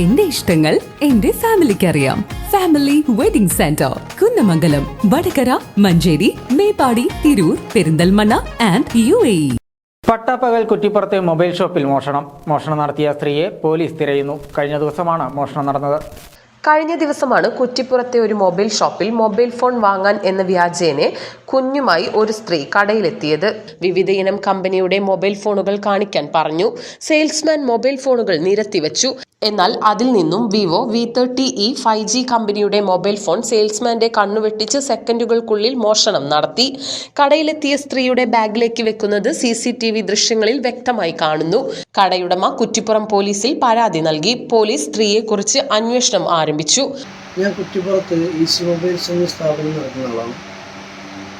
എന്റെ ഇഷ്ടങ്ങൾ എന്റെ ഫാമിലിക്ക് അറിയാം family wedding centre Kunnamangalam Vadakara Manjeri Meppadi Tirur Perinthalmanna and U A പട്ടാപ്പകൽ കുറ്റിപ്പുറത്തെ മൊബൈൽ ഷോപ്പിൽ മോഷണം. മോഷണം നടത്തിയ സ്ത്രീയെ പോലീസ് തിരയുന്നു. കഴിഞ്ഞ ദിവസമാണ് മോഷണം നടന്നത്. കഴിഞ്ഞ ദിവസമാണ് കുറ്റിപ്പുറത്തെ ഒരു മൊബൈൽ ഷോപ്പിൽ മൊബൈൽ ഫോൺ വാങ്ങാൻ എന്ന വ്യാജേനെ കുഞ്ഞുമായി ഒരു സ്ത്രീ കടയിലെത്തിയത്. വിവിധ ഇനം കമ്പനിയുടെ മൊബൈൽ ഫോണുകൾ കാണിക്കാൻ പറഞ്ഞു. സെയിൽസ്മാൻ മൊബൈൽ ഫോണുകൾ നിരത്തിവെച്ചു എന്നാൽ അതിൽ നിന്നും Vivo V thirty E five G കമ്പനിയുടെ മൊബൈൽ ഫോൺ സെയിൽസ്മാന്റെ കണ്ണുവെട്ടിച്ച് സെക്കൻഡുകൾക്കുള്ളിൽ മോഷണം നടത്തി. കടയിലെത്തിയ സ്ത്രീയുടെ ബാഗിലേക്ക് വെക്കുന്നത് സി സി ടി വി ദൃശ്യങ്ങളിൽ വ്യക്തമായി കാണുന്നു. കടയുടമ കുറ്റിപ്പുറം പോലീസിൽ പരാതി നൽകി. പോലീസ് സ്ത്രീയെക്കുറിച്ച് അന്വേഷണം ആരംഭിച്ചു. ഞാൻ കുറ്റിപ്പുറത്ത് ഈസി മൊബൈൽസ് എന്ന സ്ഥാപനം നടത്തുന്ന ആളാണ്.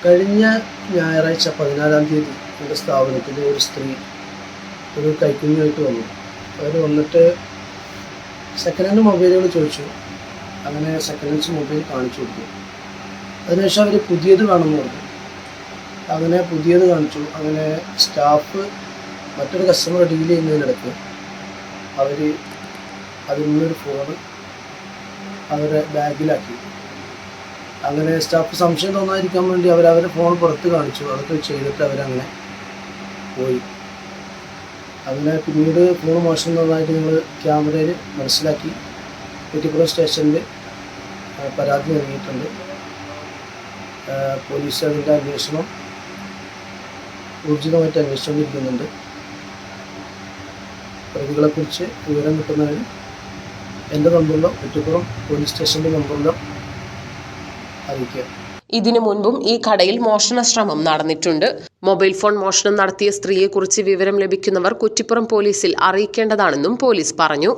കഴിഞ്ഞ ഞായറാഴ്ച പതിനാലാം തീയതി എന്റെ സ്ഥാപനത്തിൽ ഒരു സ്ത്രീ ഒരു കൈക്കുഞ്ഞായിട്ട് വന്നു. അവർ വന്നിട്ട് സെക്കൻഡ് ഹാൻഡ് മൊബൈലുകൾ ചോദിച്ചു. അങ്ങനെ സെക്കൻഡ് ഹാൻഡ്സ് മൊബൈൽ കാണിച്ചു കൊടുത്തു. അതിനുശേഷം അവർ പുതിയത് കാണുന്നു പറഞ്ഞു. അങ്ങനെ പുതിയത് കാണിച്ചു. അങ്ങനെ സ്റ്റാഫ് മറ്റൊരു കസ്റ്റമർ ഡീൽ ചെയ്യുന്നതിനിടയ്ക്ക് അവർ അതിൽ നിന്നൊരു ഫോണ് അവരെ ബാഗിലാക്കി. അങ്ങനെ സ്റ്റാഫ് സംശയം തോന്നാതിരിക്കാൻ വേണ്ടി അവർ അവരെ ഫോൺ പുറത്ത് കാണിച്ചു. അതൊക്കെ ചെയ്തിട്ട് അവരങ്ങനെ പോയി. അങ്ങനെ പിന്നീട് ഫോൺ മോശം തന്നതായിട്ട് ഞങ്ങൾ ക്യാമറയിൽ മനസ്സിലാക്കി. കുറ്റിപ്പുറം സ്റ്റേഷനിൽ പരാതി നൽകിയിട്ടുണ്ട്. പോലീസ് അതിന്റെ അന്വേഷണം ഊർജിതമായിട്ട് അന്വേഷിച്ചുകൊണ്ടിരിക്കുന്നുണ്ട് പ്രതികളെക്കുറിച്ച് വിവരം കിട്ടുന്നതിന് എന്റെ നമ്പറിലോ കുറ്റിപ്പുറം പോലീസ് സ്റ്റേഷന്റെ നമ്പറിലോ അറിയിക്കുക. ഇതിനു മുൻപും ഈ കടയിൽ മോഷണ ശ്രമം നടന്നിട്ടുണ്ട്. മൊബൈൽ ഫോൺ മോഷണം നടത്തിയ സ്ത്രീയെക്കുറിച്ച് വിവരം ലഭിക്കുന്നവർ കുറ്റിപ്പുറം പോലീസിൽ അറിയിക്കേണ്ടതാണെന്നും പോലീസ് പറഞ്ഞു.